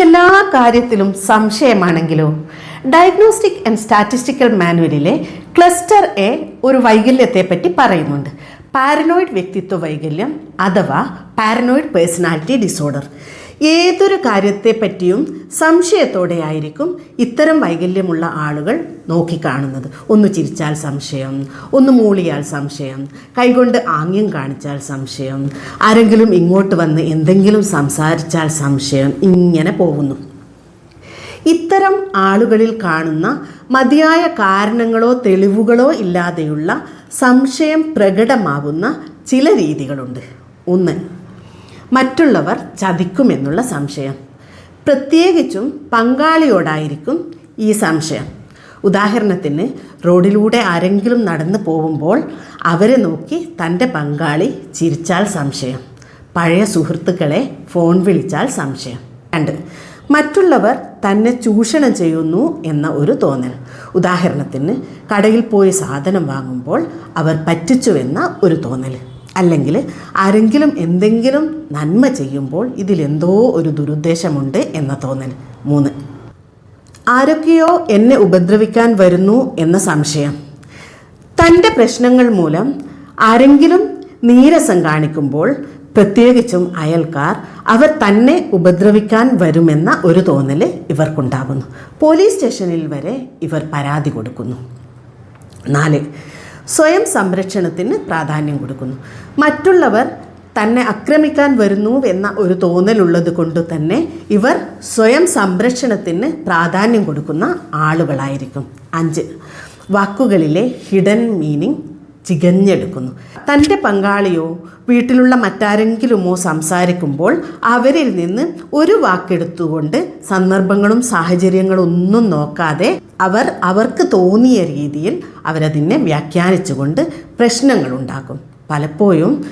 എല്ലാ കാര്യത്തിലും സംശയമാണെങ്കിലോ? ഡയഗ്നോസ്റ്റിക് ആൻഡ് സ്റ്റാറ്റിസ്റ്റിക്കൽ മാനുവലിലെ ക്ലസ്റ്റർ എ ഒരു വൈകല്യത്തെ പറ്റി പറയുന്നുണ്ട്. പാരനോയിഡ് വ്യക്തിത്വ വൈകല്യം അഥവാ പാരനോയിഡ് പേഴ്സണാലിറ്റി ഡിസോർഡർ ഏതൊരു കാര്യത്തെ പറ്റിയും സംശയത്തോടെ ആയിരിക്കും ഇത്തരം വൈകല്യമുള്ള ആളുകൾ നോക്കിക്കാണുന്നത്. ഒന്ന് ചിരിച്ചാൽ സംശയം ഒന്ന് മൂളിയാൽ സംശയം കൈകൊണ്ട് ആംഗ്യം കാണിച്ചാൽ സംശയം ആരെങ്കിലും ഇങ്ങോട്ട് വന്ന് എന്തെങ്കിലും സംസാരിച്ചാൽ സംശയം ഇങ്ങനെ പോകുന്നു. ഇത്തരം ആളുകളിൽ കാണുന്ന മതിയായ കാരണങ്ങളോ തെളിവുകളോ ഇല്ലാതെയുള്ള സംശയം പ്രകടമാകുന്ന ചില രീതികളുണ്ട്. ഒന്ന് മറ്റുള്ളവർ ചതിക്കുമെന്നുള്ള സംശയം. പ്രത്യേകിച്ചും പങ്കാളിയോടായിരിക്കും ഈ സംശയം. ഉദാഹരണത്തിന് റോഡിലൂടെ ആരെങ്കിലും നടന്നു പോകുമ്പോൾ അവരെ നോക്കി തന്റെ പങ്കാളി ചിരിച്ചാൽ സംശയം. പഴയ സുഹൃത്തുക്കളെ ഫോൺ വിളിച്ചാൽ സംശയം. രണ്ട് മറ്റുള്ളവർ തന്നെ ചൂഷണം ചെയ്യുന്നു എന്ന ഒരു തോന്നൽ. ഉദാഹരണത്തിന് കടയിൽ പോയി സാധനം വാങ്ങുമ്പോൾ അവർ പറ്റിച്ചുവെന്ന ഒരു തോന്നൽ. അല്ലെങ്കിൽ ആരെങ്കിലും എന്തെങ്കിലും നന്മ ചെയ്യുമ്പോൾ ഇതിലെന്തോ ഒരു ദുരുദ്ദേശമുണ്ട് എന്ന തോന്നൽ. മൂന്ന്. ആരൊക്കെയോ എന്നെ ഉപദ്രവിക്കാൻ വരുന്നു എന്ന സംശയം. തന്റെ പ്രശ്നങ്ങൾ മൂലം ആരെങ്കിലും നീരസം കാണിക്കുമ്പോൾ പ്രത്യേകിച്ചും അയൽക്കാർ അവർ തന്നെ ഉപദ്രവിക്കാൻ വരുമെന്ന ഒരു തോന്നൽ ഇവർക്കുണ്ടാകുന്നു. പോലീസ് സ്റ്റേഷനിൽ വരെ ഇവർ പരാതി കൊടുക്കുന്നു. നാല്. സ്വയം സംരക്ഷണത്തിന് പ്രാധാന്യം കൊടുക്കുന്നു. മറ്റുള്ളവർ തന്നെ ആക്രമിക്കാൻ വരുന്നു എന്ന ഒരു തോന്നലുള്ളത് കൊണ്ട് തന്നെ ഇവർ സ്വയം സംരക്ഷണത്തിന് പ്രാധാന്യം കൊടുക്കുന്ന ആളുകളായിരിക്കും. അഞ്ച് വാക്കുകളിലെ ഹിഡൻ മീനിങ് ചികഞ്ഞെടുക്കുന്നു. തന്റെ പങ്കാളിയോ വീട്ടിലുള്ള മറ്റാരെങ്കിലുമോ സംസാരിക്കുമ്പോൾ അവരിൽ നിന്ന് ഒരു വാക്കെടുത്തുകൊണ്ട് സന്ദർഭങ്ങളും സാഹചര്യങ്ങളും ഒന്നും നോക്കാതെ അവർ അവർക്ക് തോന്നിയ രീതിയിൽ അവരതിനെ വ്യാഖ്യാനിച്ചുകൊണ്ട് പ്രശ്നങ്ങൾ ഉണ്ടാക്കും പലപ്പോഴും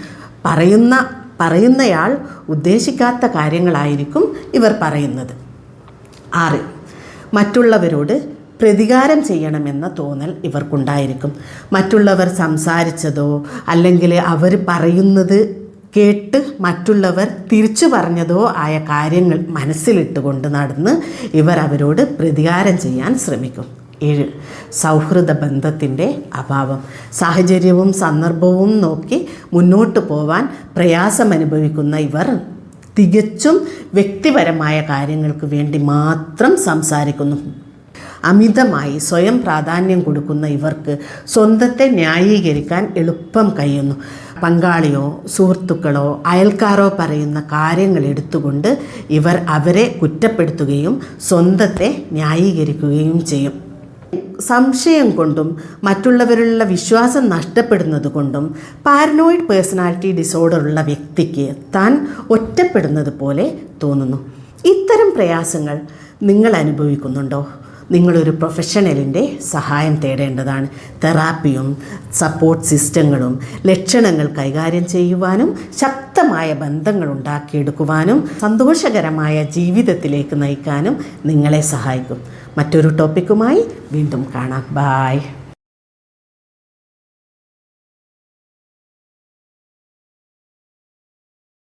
പറയുന്ന പറയുന്നയാൾ ഉദ്ദേശിക്കാത്ത കാര്യങ്ങളായിരിക്കും ഇവർ പറയുന്നത്. ആറ് മറ്റുള്ളവരോട് പ്രതികാരം ചെയ്യണമെന്ന തോന്നൽ ഇവർക്കുണ്ടായിരിക്കും. മറ്റുള്ളവർ സംസാരിച്ചതോ അല്ലെങ്കിൽ അവർ പറയുന്നത് കേട്ട് മറ്റുള്ളവർ തിരിച്ചു പറഞ്ഞതോ ആയ കാര്യങ്ങൾ മനസ്സിലിട്ടുകൊണ്ട് നടന്ന് ഇവർ അവരോട് പ്രതികാരം ചെയ്യാൻ ശ്രമിക്കും. ഏഴ്. സൗഹൃദ ബന്ധത്തിന്റെ അഭാവം. സാഹചര്യവും സന്ദർഭവും നോക്കി മുന്നോട്ട് പോവാൻ പ്രയാസമനുഭവിക്കുന്ന ഇവർ തികച്ചും വ്യക്തിപരമായ കാര്യങ്ങൾക്ക് വേണ്ടി മാത്രം സംസാരിക്കുന്നു. അമിതമായി സ്വയം പ്രാധാന്യം കൊടുക്കുന്ന ഇവർക്ക് സ്വന്തത്തെ ന്യായീകരിക്കാൻ എളുപ്പം കഴിയുന്നു. പങ്കാളിയോ സുഹൃത്തുക്കളോ അയൽക്കാരോ പറയുന്ന കാര്യങ്ങൾ എടുത്തുകൊണ്ട് ഇവർ അവരെ കുറ്റപ്പെടുത്തുകയും സ്വന്തത്തെ ന്യായീകരിക്കുകയും ചെയ്യും. സംശയം കൊണ്ടും മറ്റുള്ളവരിലുള്ള വിശ്വാസം നഷ്ടപ്പെടുന്നത് കൊണ്ടും പാരനോയിഡ് പേഴ്സണാലിറ്റി ഡിസോർഡർ ഉള്ള വ്യക്തിക്ക് താൻ ഒറ്റപ്പെടുന്നത് പോലെ തോന്നുന്നു. ഇത്തരം പ്രയാസങ്ങൾ നിങ്ങൾ അനുഭവിക്കുന്നുണ്ടോ? നിങ്ങളൊരു പ്രൊഫഷണലിന്റെ സഹായം തേടേണ്ടതാണ്. തെറാപ്പിയും സപ്പോർട്ട് സിസ്റ്റങ്ങളും ലക്ഷണങ്ങൾ കൈകാര്യം ചെയ്യുവാനും ശക്തമായ ബന്ധങ്ങൾ ഉണ്ടാക്കിയെടുക്കുവാനും സന്തോഷകരമായ ജീവിതത്തിലേക്ക് നയിക്കാനും നിങ്ങളെ സഹായിക്കും. മറ്റൊരു ടോപ്പിക്കുമായി വീണ്ടും കാണാം. ബായ്